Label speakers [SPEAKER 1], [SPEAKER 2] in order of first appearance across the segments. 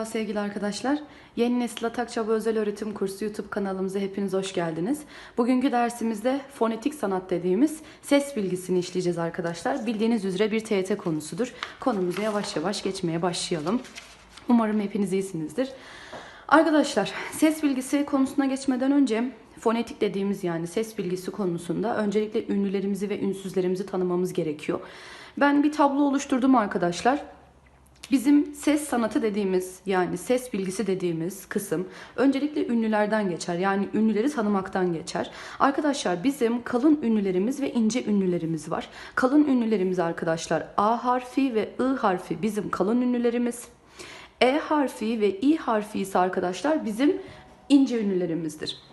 [SPEAKER 1] Merhaba sevgili arkadaşlar. Yeni Nesil Atak Çaba Özel Öğretim Kursu YouTube kanalımıza hepiniz hoş geldiniz. Bugünkü dersimizde fonetik sanat dediğimiz ses bilgisini işleyeceğiz arkadaşlar. Bildiğiniz üzere bir TYT konusudur. Konumuza yavaş yavaş geçmeye başlayalım. Umarım hepiniz iyisinizdir. Arkadaşlar ses bilgisi konusuna geçmeden önce fonetik dediğimiz yani ses bilgisi konusunda öncelikle ünlülerimizi ve ünsüzlerimizi tanımamız gerekiyor. Ben bir tablo oluşturdum arkadaşlar. Bizim ses sanatı dediğimiz yani ses bilgisi dediğimiz kısım öncelikle ünlülerden geçer. Yani ünlüleri tanımaktan geçer. Arkadaşlar bizim kalın ünlülerimiz ve ince ünlülerimiz var. Kalın ünlülerimiz arkadaşlar A harfi ve I harfi bizim kalın ünlülerimiz. E harfi ve İ harfi ise arkadaşlar bizim ince ünlülerimizdir.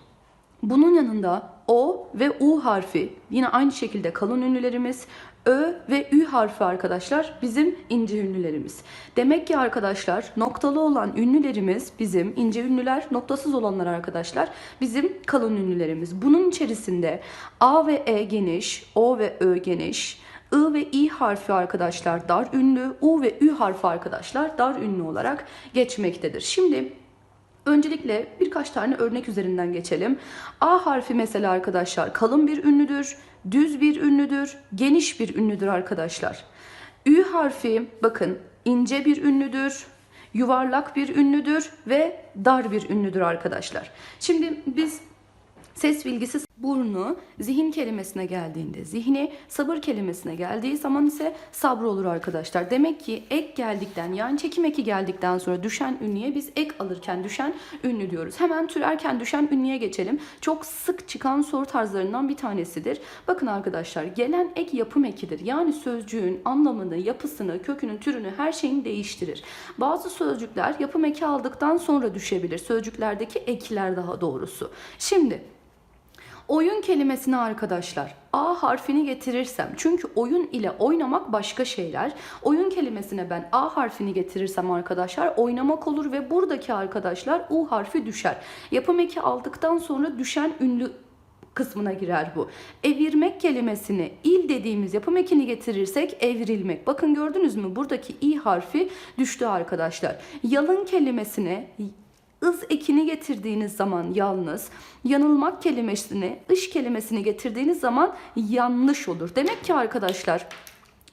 [SPEAKER 1] Bunun yanında O ve U harfi yine aynı şekilde kalın ünlülerimiz. Ö ve Ü harfi arkadaşlar bizim ince ünlülerimiz. Demek ki arkadaşlar noktalı olan ünlülerimiz bizim ince ünlüler, noktasız olanlar arkadaşlar bizim kalın ünlülerimiz. Bunun içerisinde A ve E geniş, O ve Ö geniş, I ve İ harfi arkadaşlar dar ünlü, U ve Ü harfi arkadaşlar dar ünlü olarak geçmektedir. Şimdi Öncelikle birkaç tane örnek üzerinden geçelim. A harfi mesela arkadaşlar kalın bir ünlüdür, düz bir ünlüdür, geniş bir ünlüdür arkadaşlar. Ü harfi bakın ince bir ünlüdür, yuvarlak bir ünlüdür ve dar bir ünlüdür arkadaşlar. Şimdi biz ses bilgisi burnu zihin kelimesine geldiğinde zihni, sabır kelimesine geldiği zaman ise sabrı olur arkadaşlar. Demek ki ek geldikten yani çekim eki geldikten sonra düşen ünlüye biz ek alırken düşen ünlü diyoruz. Hemen türerken düşen ünlüye geçelim. Çok sık çıkan soru tarzlarından bir tanesidir. Bakın arkadaşlar gelen ek yapım ekidir. Yani sözcüğün anlamını, yapısını, kökünün, türünü her şeyini değiştirir. Bazı sözcükler yapım eki aldıktan sonra düşebilir. Sözcüklerdeki ekler daha doğrusu. Şimdi Oyun kelimesini arkadaşlar A harfini getirirsem çünkü oyun ile oynamak başka şeyler. Oyun kelimesine ben A harfini getirirsem arkadaşlar oynamak olur ve buradaki arkadaşlar U harfi düşer. Yapım eki aldıktan sonra düşen ünlü kısmına girer bu. Evirmek kelimesini il dediğimiz yapım ekini getirirsek evrilmek. Bakın gördünüz mü buradaki i harfi düştü arkadaşlar. Yalın kelimesine ız ekini getirdiğiniz zaman yalnız, yanılmak kelimesini, ış kelimesini getirdiğiniz zaman yanlış olur. Demek ki arkadaşlar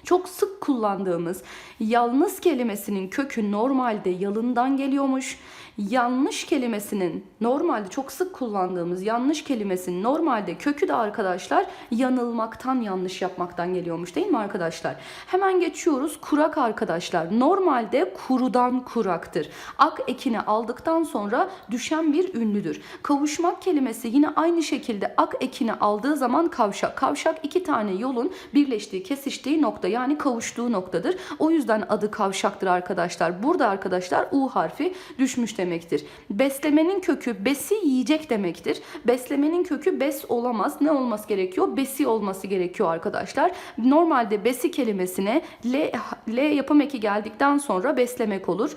[SPEAKER 1] çok sık kullandığımız yalnız kelimesinin kökü normalde yalından geliyormuş. Yanlış kelimesinin normalde çok sık kullandığımız yanlış kelimesinin normalde kökü de arkadaşlar yanılmaktan yanlış yapmaktan geliyormuş değil mi arkadaşlar? Hemen geçiyoruz kurak arkadaşlar. Normalde kurudan kuraktır. Ak ekini aldıktan sonra düşen bir ünlüdür. Kavuşmak kelimesi yine aynı şekilde ak ekini aldığı zaman kavşak. Kavşak iki tane yolun birleştiği, kesiştiği nokta yani kavuştuğu noktadır. O yüzden adı kavşaktır arkadaşlar. Burada arkadaşlar U harfi düşmüş demektir. Beslemenin kökü besi yiyecek demektir. Beslemenin kökü bes olamaz. Ne olması gerekiyor? Besi olması gerekiyor arkadaşlar. Normalde besi kelimesine L, L yapım eki geldikten sonra beslemek olur.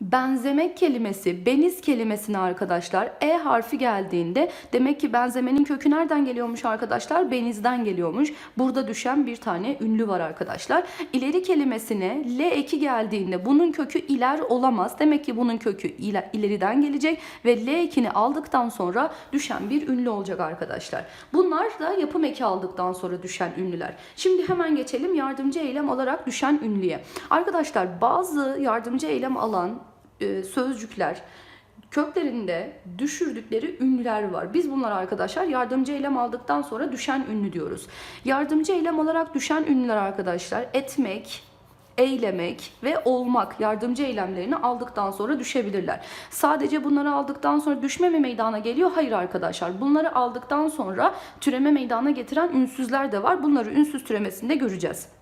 [SPEAKER 1] Benzemek kelimesi, beniz kelimesine arkadaşlar E harfi geldiğinde demek ki benzemenin kökü nereden geliyormuş arkadaşlar? Benizden geliyormuş. Burada düşen bir tane ünlü var arkadaşlar. İleri kelimesine L eki geldiğinde bunun kökü iler olamaz. Demek ki bunun kökü iler, ileriden gelecek ve L ekini aldıktan sonra düşen bir ünlü olacak arkadaşlar. Bunlar da yapım eki aldıktan sonra düşen ünlüler. Şimdi hemen geçelim yardımcı eylem alarak düşen ünlüye. Arkadaşlar bazı yardımcı eylem alan sözcükler köklerinde düşürdükleri ünlüler var. Biz bunlar arkadaşlar yardımcı eylem aldıktan sonra düşen ünlü diyoruz. Yardımcı eylem olarak düşen ünlüler arkadaşlar etmek, eylemek ve olmak yardımcı eylemlerini aldıktan sonra düşebilirler. Sadece bunları aldıktan sonra düşme mi meydana geliyor? Hayır arkadaşlar. Bunları aldıktan sonra türeme meydana getiren ünsüzler de var. Bunları ünsüz türemesinde göreceğiz.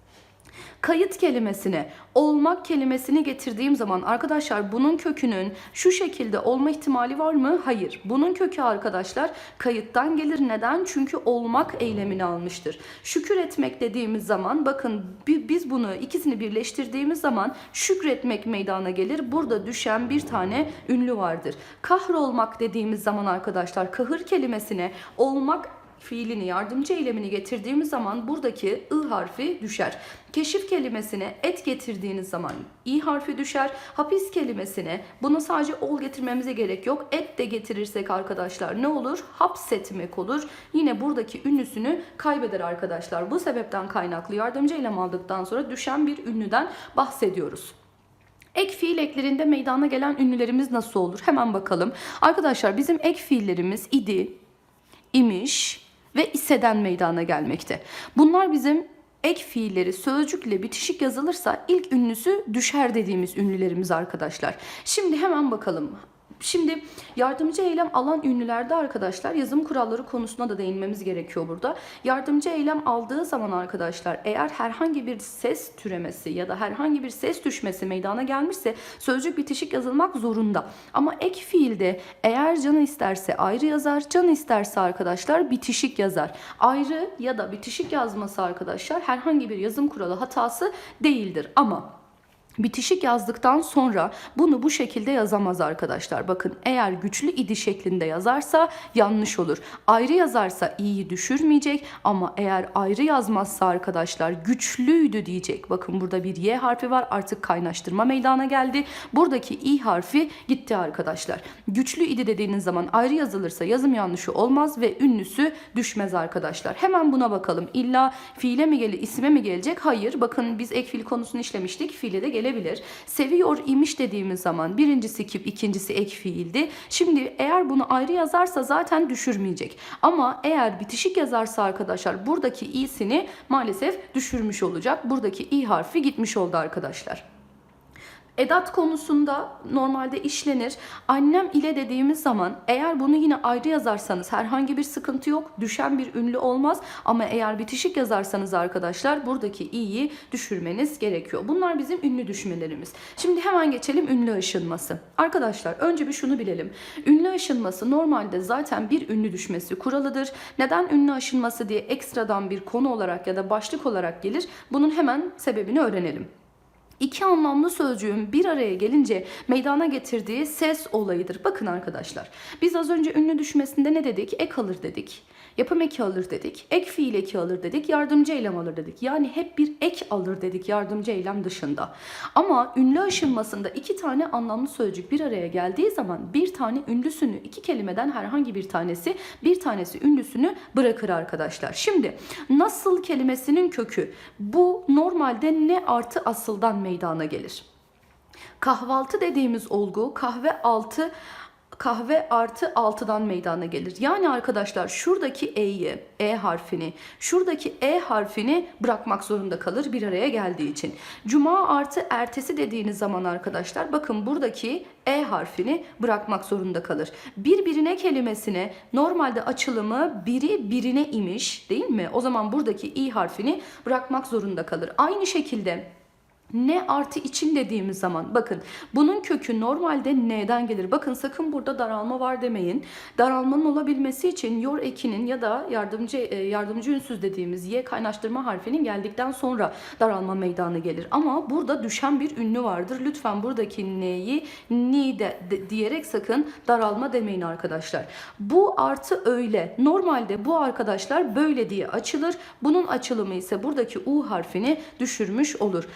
[SPEAKER 1] Kayıt kelimesine olmak kelimesini getirdiğim zaman arkadaşlar bunun kökünün şu şekilde olma ihtimali var mı? Hayır. Bunun kökü arkadaşlar kayıttan gelir. Neden? Çünkü olmak eylemini almıştır. Şükür etmek dediğimiz zaman bakın biz bunu ikisini birleştirdiğimiz zaman şükretmek meydana gelir. Burada düşen bir tane ünlü vardır. Kahrolmak dediğimiz zaman arkadaşlar kahır kelimesine olmak fiilini yardımcı eylemini getirdiğimiz zaman buradaki ı harfi düşer. Keşif kelimesine et getirdiğiniz zaman i harfi düşer. Hapis kelimesine bunu sadece ol getirmemize gerek yok. Et de getirirsek arkadaşlar ne olur? Hapsetmek olur. Yine buradaki ünlüsünü kaybeder arkadaşlar. Bu sebepten kaynaklı yardımcı eylem aldıktan sonra düşen bir ünlüden bahsediyoruz. Ek fiil eklerinde meydana gelen ünlülerimiz nasıl olur? Hemen bakalım. Arkadaşlar bizim ek fiillerimiz idi, imiş ve iseden meydana gelmekte. Bunlar bizim ek fiilleri sözcükle bitişik yazılırsa ilk ünlüsü düşer dediğimiz ünlülerimiz arkadaşlar. Şimdi hemen bakalım. Şimdi yardımcı eylem alan ünlülerde arkadaşlar yazım kuralları konusuna da değinmemiz gerekiyor burada. Yardımcı eylem aldığı zaman arkadaşlar eğer herhangi bir ses türemesi ya da herhangi bir ses düşmesi meydana gelmişse sözcük bitişik yazılmak zorunda. Ama ek fiilde eğer canı isterse ayrı yazar, canı isterse arkadaşlar bitişik yazar. Ayrı ya da bitişik yazması arkadaşlar herhangi bir yazım kuralı hatası değildir. Ama Bitişik yazdıktan sonra bunu bu şekilde yazamaz arkadaşlar. Bakın eğer güçlü idi şeklinde yazarsa yanlış olur. Ayrı yazarsa i'yi düşürmeyecek ama eğer ayrı yazmazsa arkadaşlar güçlüydü diyecek. Bakın burada bir y harfi var artık kaynaştırma meydana geldi. Buradaki i harfi gitti arkadaşlar. Güçlü idi dediğiniz zaman ayrı yazılırsa yazım yanlışı olmaz ve ünlüsü düşmez arkadaşlar. Hemen buna bakalım. İlla fiile mi gelir, isime mi gelecek? Hayır. Bakın biz ek fiil konusunu işlemiştik. Fiile de gelebilir. Seviyor imiş dediğimiz zaman birincisi kip, ikincisi ek fiildi. Şimdi eğer bunu ayrı yazarsa zaten düşürmeyecek. Ama eğer bitişik yazarsa arkadaşlar buradaki i'sini maalesef düşürmüş olacak. Buradaki i harfi gitmiş oldu arkadaşlar. Edat konusunda normalde işlenir. Annem ile dediğimiz zaman eğer bunu yine ayrı yazarsanız herhangi bir sıkıntı yok. Düşen bir ünlü olmaz. Ama eğer bitişik yazarsanız arkadaşlar buradaki i'yi düşürmeniz gerekiyor. Bunlar bizim ünlü düşmelerimiz. Şimdi hemen geçelim ünlü aşınması. Arkadaşlar önce bir şunu bilelim. Ünlü aşınması normalde zaten bir ünlü düşmesi kuralıdır. Neden ünlü aşınması diye ekstradan bir konu olarak ya da başlık olarak gelir? Bunun hemen sebebini öğrenelim. İki anlamlı sözcüğün bir araya gelince meydana getirdiği ses olayıdır. Bakın arkadaşlar biz az önce ünlü düşmesinde ne dedik? Ek alır dedik. Yapım eki alır dedik. Ek fiil eki alır dedik. Yardımcı eylem alır dedik. Yani hep bir ek alır dedik yardımcı eylem dışında. Ama ünlü aşınmasında iki tane anlamlı sözcük bir araya geldiği zaman bir tane ünlüsünü iki kelimeden herhangi bir tanesi bir tanesi ünlüsünü bırakır arkadaşlar. Şimdi nasıl kelimesinin kökü bu normalde ne artı asıldan meydana gelir. Kahvaltı dediğimiz olgu kahve altı kahve artı altıdan meydana gelir. Yani arkadaşlar şuradaki e'yi, e harfini, şuradaki e harfini bırakmak zorunda kalır bir araya geldiği için. Cuma artı ertesi dediğiniz zaman arkadaşlar bakın buradaki e harfini bırakmak zorunda kalır. Birbirine kelimesine normalde açılımı biri birine imiş değil mi? O zaman buradaki i harfini bırakmak zorunda kalır. Aynı şekilde ne artı için dediğimiz zaman bakın bunun kökü normalde n'den gelir. Bakın sakın burada daralma var demeyin. Daralmanın olabilmesi için yor ekinin ya da yardımcı e, yardımcı ünsüz dediğimiz y kaynaştırma harfinin geldikten sonra daralma meydana gelir. Ama burada düşen bir ünlü vardır. Lütfen buradaki n'yi ni de, de diyerek sakın daralma demeyin arkadaşlar. Bu artı öyle. Normalde bu arkadaşlar böyle diye açılır. Bunun açılımı ise buradaki u harfini düşürmüş olur.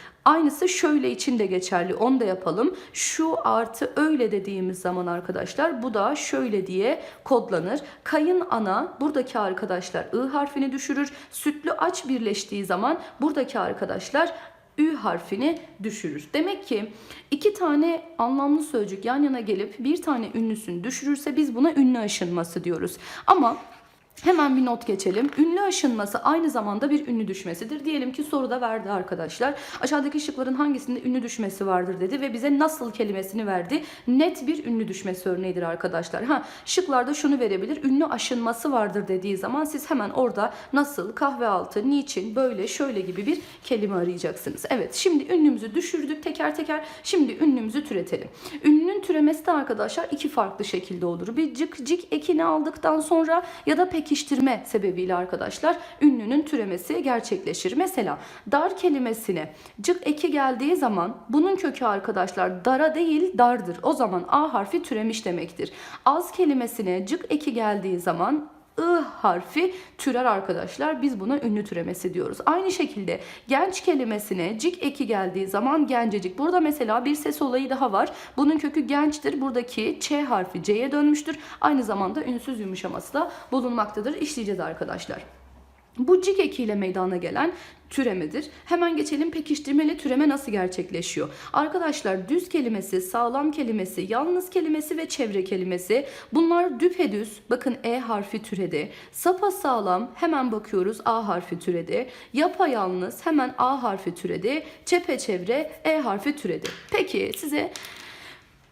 [SPEAKER 1] Aynısı şöyle için de geçerli. Onu da yapalım. Şu artı öyle dediğimiz zaman arkadaşlar bu da şöyle diye kodlanır. Kayın ana buradaki arkadaşlar ı harfini düşürür. Sütlü aç birleştiği zaman buradaki arkadaşlar ü harfini düşürür. Demek ki iki tane anlamlı sözcük yan yana gelip bir tane ünlüsünü düşürürse biz buna ünlü aşınması diyoruz. Ama Hemen bir not geçelim. Ünlü aşınması aynı zamanda bir ünlü düşmesidir. Diyelim ki soruda verdi arkadaşlar. Aşağıdaki şıkların hangisinde ünlü düşmesi vardır dedi ve bize nasıl kelimesini verdi. Net bir ünlü düşmesi örneğidir arkadaşlar. Ha, şıklarda şunu verebilir. Ünlü aşınması vardır dediği zaman siz hemen orada nasıl, kahve altı, niçin, böyle, şöyle gibi bir kelime arayacaksınız. Evet şimdi ünlümüzü düşürdük teker teker. Şimdi ünlümüzü türetelim. Ünlünün türemesi de arkadaşlar iki farklı şekilde olur. Bir cık cik ekini aldıktan sonra ya da peki pekiştirme sebebiyle arkadaşlar ünlünün türemesi gerçekleşir. Mesela dar kelimesine cık eki geldiği zaman bunun kökü arkadaşlar dara değil dardır. O zaman a harfi türemiş demektir. Az kelimesine cık eki geldiği zaman I harfi türer arkadaşlar. Biz buna ünlü türemesi diyoruz. Aynı şekilde genç kelimesine cik eki geldiği zaman gencecik. Burada mesela bir ses olayı daha var. Bunun kökü gençtir. Buradaki ç harfi c'ye dönmüştür. Aynı zamanda ünsüz yumuşaması da bulunmaktadır. İşleyeceğiz arkadaşlar. Bu cik ekiyle meydana gelen türemedir. Hemen geçelim pekiştirmeli türeme nasıl gerçekleşiyor? Arkadaşlar düz kelimesi, sağlam kelimesi, yalnız kelimesi ve çevre kelimesi bunlar düpedüz. Bakın E harfi türedi. Sapa sağlam hemen bakıyoruz A harfi türedi. Yapayalnız hemen A harfi türedi. Çepeçevre E harfi türedi. Peki size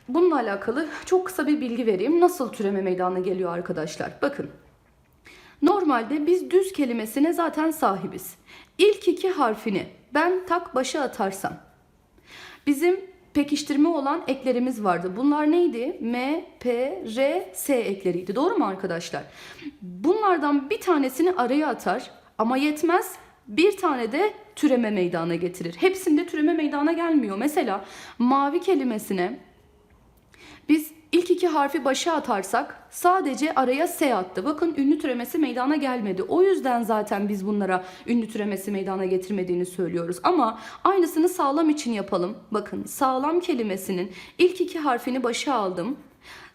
[SPEAKER 1] bununla alakalı çok kısa bir bilgi vereyim. Nasıl türeme meydana geliyor arkadaşlar? Bakın. Normalde biz düz kelimesine zaten sahibiz. İlk iki harfini ben tak başa atarsam bizim pekiştirme olan eklerimiz vardı. Bunlar neydi? M, P, R, S ekleriydi. Doğru mu arkadaşlar? Bunlardan bir tanesini araya atar ama yetmez. Bir tane de türeme meydana getirir. Hepsinde türeme meydana gelmiyor. Mesela mavi kelimesine biz ilk iki harfi başa atarsak sadece araya S attı. Bakın ünlü türemesi meydana gelmedi. O yüzden zaten biz bunlara ünlü türemesi meydana getirmediğini söylüyoruz. Ama aynısını sağlam için yapalım. Bakın sağlam kelimesinin ilk iki harfini başa aldım.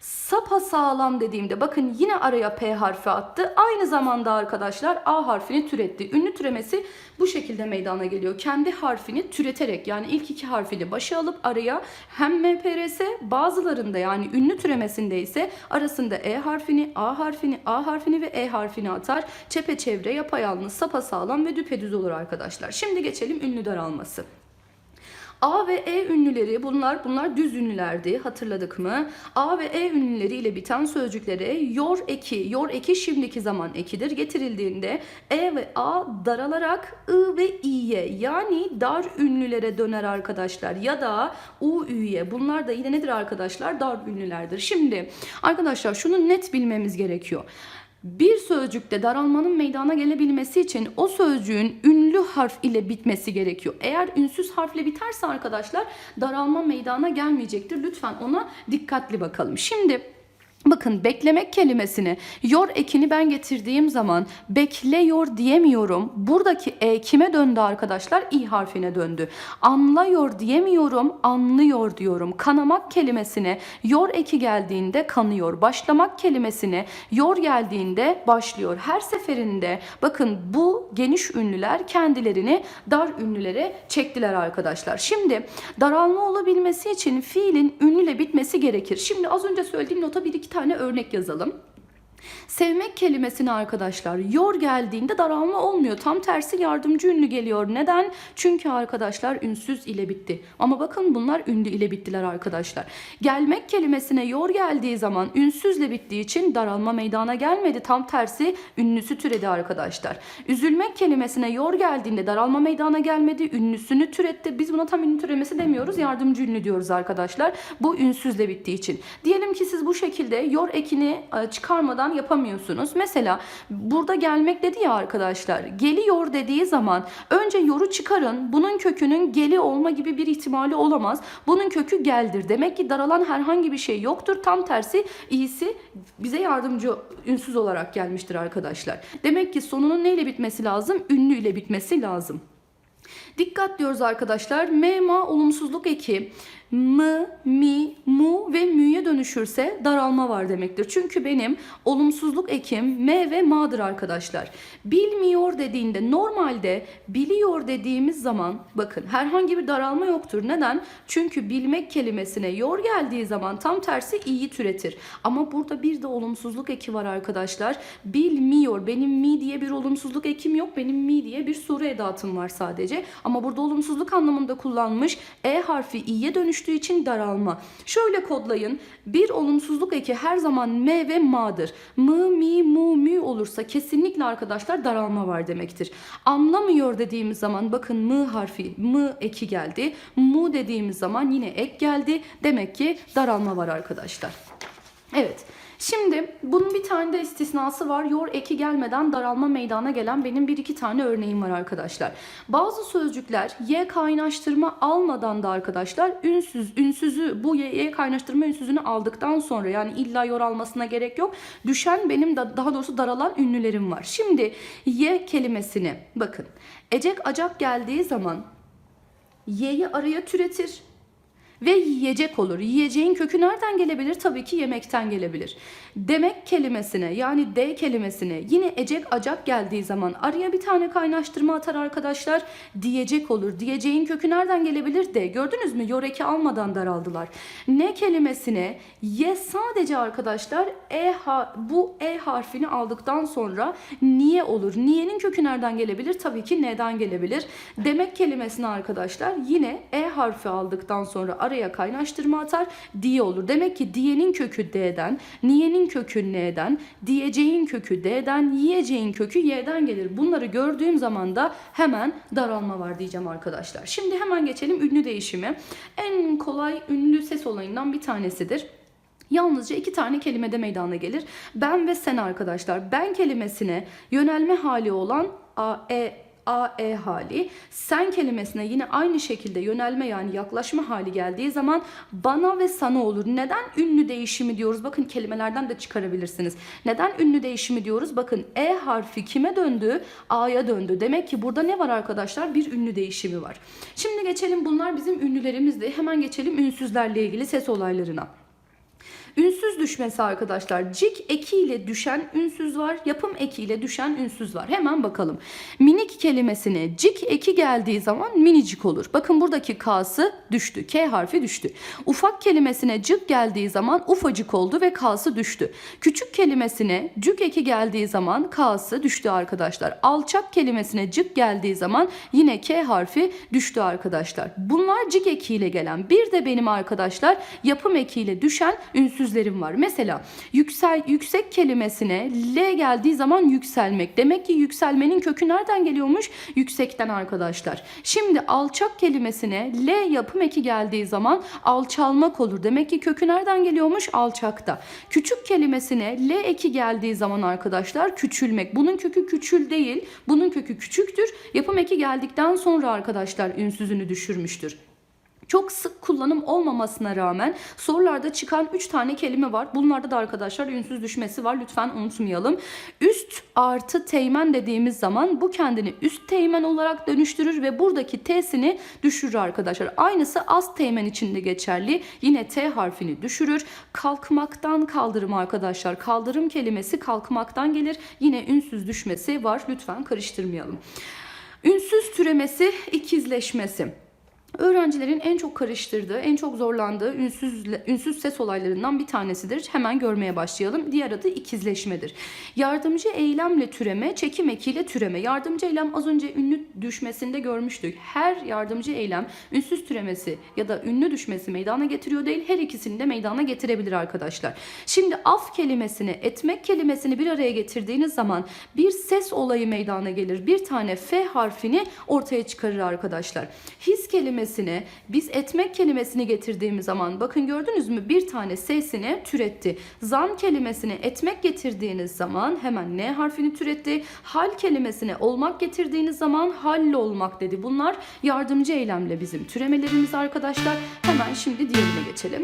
[SPEAKER 1] Sapa sağlam dediğimde bakın yine araya P harfi attı. Aynı zamanda arkadaşlar A harfini türetti. Ünlü türemesi bu şekilde meydana geliyor. Kendi harfini türeterek yani ilk iki harfini başa alıp araya hem MPRS bazılarında yani ünlü türemesinde ise arasında E harfini, A harfini, A harfini ve E harfini atar. Çepeçevre, yapayalnız, sapasağlam ve düpedüz olur arkadaşlar. Şimdi geçelim ünlü daralması. A ve E ünlüleri bunlar bunlar düz ünlülerdi hatırladık mı? A ve E ünlüleri ile biten sözcüklere yor eki, yor eki şimdiki zaman ekidir getirildiğinde E ve A daralarak I ve İ'ye yani dar ünlülere döner arkadaşlar ya da U ü'ye bunlar da yine nedir arkadaşlar? Dar ünlülerdir. Şimdi arkadaşlar şunu net bilmemiz gerekiyor. Bir sözcükte daralmanın meydana gelebilmesi için o sözcüğün ünlü harf ile bitmesi gerekiyor. Eğer ünsüz harfle biterse arkadaşlar daralma meydana gelmeyecektir. Lütfen ona dikkatli bakalım. Şimdi Bakın beklemek kelimesini yor ekini ben getirdiğim zaman bekleyor diyemiyorum. Buradaki e kime döndü arkadaşlar? İ harfine döndü. Anlıyor diyemiyorum. Anlıyor diyorum. Kanamak kelimesine yor eki geldiğinde kanıyor. Başlamak kelimesine yor geldiğinde başlıyor. Her seferinde bakın bu geniş ünlüler kendilerini dar ünlülere çektiler arkadaşlar. Şimdi daralma olabilmesi için fiilin ünlüyle bitmesi gerekir. Şimdi az önce söylediğim nota bir iki tane örnek yazalım. Sevmek kelimesine arkadaşlar yor geldiğinde daralma olmuyor. Tam tersi yardımcı ünlü geliyor. Neden? Çünkü arkadaşlar ünsüz ile bitti. Ama bakın bunlar ünlü ile bittiler arkadaşlar. Gelmek kelimesine yor geldiği zaman ünsüzle bittiği için daralma meydana gelmedi. Tam tersi ünlüsü türedi arkadaşlar. Üzülmek kelimesine yor geldiğinde daralma meydana gelmedi. Ünlüsünü türetti. Biz buna tam ünlü türemesi demiyoruz. Yardımcı ünlü diyoruz arkadaşlar. Bu ünsüzle bittiği için. Diyelim ki siz bu şekilde yor ekini e, çıkarmadan yapamıyorsunuz. Mesela burada gelmek dedi ya arkadaşlar. Geliyor dediği zaman önce yoru çıkarın. Bunun kökünün geli olma gibi bir ihtimali olamaz. Bunun kökü geldir. Demek ki daralan herhangi bir şey yoktur. Tam tersi iyisi bize yardımcı ünsüz olarak gelmiştir arkadaşlar. Demek ki sonunun neyle bitmesi lazım? Ünlü ile bitmesi lazım. Dikkat diyoruz arkadaşlar. M, ma olumsuzluk eki mı, mi, mu ve mü'ye dönüşürse daralma var demektir. Çünkü benim olumsuzluk ekim m ve ma'dır arkadaşlar. Bilmiyor dediğinde normalde biliyor dediğimiz zaman bakın herhangi bir daralma yoktur. Neden? Çünkü bilmek kelimesine yor geldiği zaman tam tersi iyi türetir. Ama burada bir de olumsuzluk eki var arkadaşlar. Bilmiyor. Benim mi diye bir olumsuzluk ekim yok. Benim mi diye bir soru edatım var sadece. Ama burada olumsuzluk anlamında kullanmış. E harfi i'ye dönüştüğü için daralma. Şöyle kodlayın. Bir olumsuzluk eki her zaman m ve ma'dır. Mı, mi, mu, mü olursa kesinlikle arkadaşlar daralma var demektir. Anlamıyor dediğimiz zaman bakın mı harfi, mı eki geldi. Mu dediğimiz zaman yine ek geldi. Demek ki daralma var arkadaşlar. Evet. Şimdi bunun bir tane de istisnası var. Yor eki gelmeden daralma meydana gelen benim bir iki tane örneğim var arkadaşlar. Bazı sözcükler y kaynaştırma almadan da arkadaşlar ünsüz, ünsüzü bu y, y kaynaştırma ünsüzünü aldıktan sonra yani illa yor almasına gerek yok. Düşen benim da daha doğrusu daralan ünlülerim var. Şimdi y kelimesini bakın. Ecek acak geldiği zaman y'yi araya türetir ve yiyecek olur. Yiyeceğin kökü nereden gelebilir? Tabii ki yemekten gelebilir. Demek kelimesine yani de kelimesine yine ecek acak geldiği zaman araya bir tane kaynaştırma atar arkadaşlar. Diyecek olur. Diyeceğin kökü nereden gelebilir? De. Gördünüz mü? Yoreki almadan daraldılar. Ne kelimesine ye sadece arkadaşlar e bu e harfini aldıktan sonra niye olur? Niyenin kökü nereden gelebilir? Tabii ki neden gelebilir. Demek kelimesine arkadaşlar yine e harfi aldıktan sonra araya kaynaştırma atar diye olur. Demek ki diyenin kökü d'den, niyenin kökü n'den, diyeceğin kökü d'den, yiyeceğin kökü y'den gelir. Bunları gördüğüm zaman da hemen daralma var diyeceğim arkadaşlar. Şimdi hemen geçelim ünlü değişimi. En kolay ünlü ses olayından bir tanesidir. Yalnızca iki tane kelimede meydana gelir. Ben ve sen arkadaşlar. Ben kelimesine yönelme hali olan a, e, a, e hali. Sen kelimesine yine aynı şekilde yönelme yani yaklaşma hali geldiği zaman bana ve sana olur. Neden ünlü değişimi diyoruz? Bakın kelimelerden de çıkarabilirsiniz. Neden ünlü değişimi diyoruz? Bakın e harfi kime döndü? A'ya döndü. Demek ki burada ne var arkadaşlar? Bir ünlü değişimi var. Şimdi geçelim bunlar bizim ünlülerimizdi. Hemen geçelim ünsüzlerle ilgili ses olaylarına. Ünsüz düşmesi arkadaşlar. Cik ekiyle düşen ünsüz var. Yapım ekiyle düşen ünsüz var. Hemen bakalım. Minik kelimesine cik eki geldiği zaman minicik olur. Bakın buradaki k'sı düştü. K harfi düştü. Ufak kelimesine cık geldiği zaman ufacık oldu ve k'sı düştü. Küçük kelimesine cük eki geldiği zaman k'sı düştü arkadaşlar. Alçak kelimesine cık geldiği zaman yine k harfi düştü arkadaşlar. Bunlar cik ekiyle gelen. Bir de benim arkadaşlar yapım ekiyle düşen ünsüzlerim var. Mesela yüksel yüksek kelimesine l geldiği zaman yükselmek. Demek ki yükselmenin kökü nereden geliyormuş? Yüksekten arkadaşlar. Şimdi alçak kelimesine l yapım eki geldiği zaman alçalmak olur. Demek ki kökü nereden geliyormuş? Alçakta. Küçük kelimesine l eki geldiği zaman arkadaşlar küçülmek. Bunun kökü küçül değil. Bunun kökü küçüktür. Yapım eki geldikten sonra arkadaşlar ünsüzünü düşürmüştür. Çok sık kullanım olmamasına rağmen sorularda çıkan 3 tane kelime var. Bunlarda da arkadaşlar ünsüz düşmesi var. Lütfen unutmayalım. Üst artı teğmen dediğimiz zaman bu kendini üst teğmen olarak dönüştürür ve buradaki t'sini düşürür arkadaşlar. Aynısı az teğmen için de geçerli. Yine t harfini düşürür. Kalkmaktan kaldırım arkadaşlar. Kaldırım kelimesi kalkmaktan gelir. Yine ünsüz düşmesi var. Lütfen karıştırmayalım. Ünsüz türemesi, ikizleşmesi. Öğrencilerin en çok karıştırdığı, en çok zorlandığı ünsüz, ünsüz ses olaylarından bir tanesidir. Hemen görmeye başlayalım. Diğer adı ikizleşmedir. Yardımcı eylemle türeme, çekim ekiyle türeme. Yardımcı eylem az önce ünlü düşmesinde görmüştük. Her yardımcı eylem ünsüz türemesi ya da ünlü düşmesi meydana getiriyor değil. Her ikisini de meydana getirebilir arkadaşlar. Şimdi af kelimesini, etmek kelimesini bir araya getirdiğiniz zaman bir ses olayı meydana gelir. Bir tane F harfini ortaya çıkarır arkadaşlar. His kelimesi kelimesini biz etmek kelimesini getirdiğimiz zaman bakın gördünüz mü bir tane sesini türetti. Zan kelimesini etmek getirdiğiniz zaman hemen ne harfini türetti. Hal kelimesine olmak getirdiğiniz zaman halle olmak dedi. Bunlar yardımcı eylemle bizim türemelerimiz arkadaşlar. Hemen şimdi diğerine geçelim.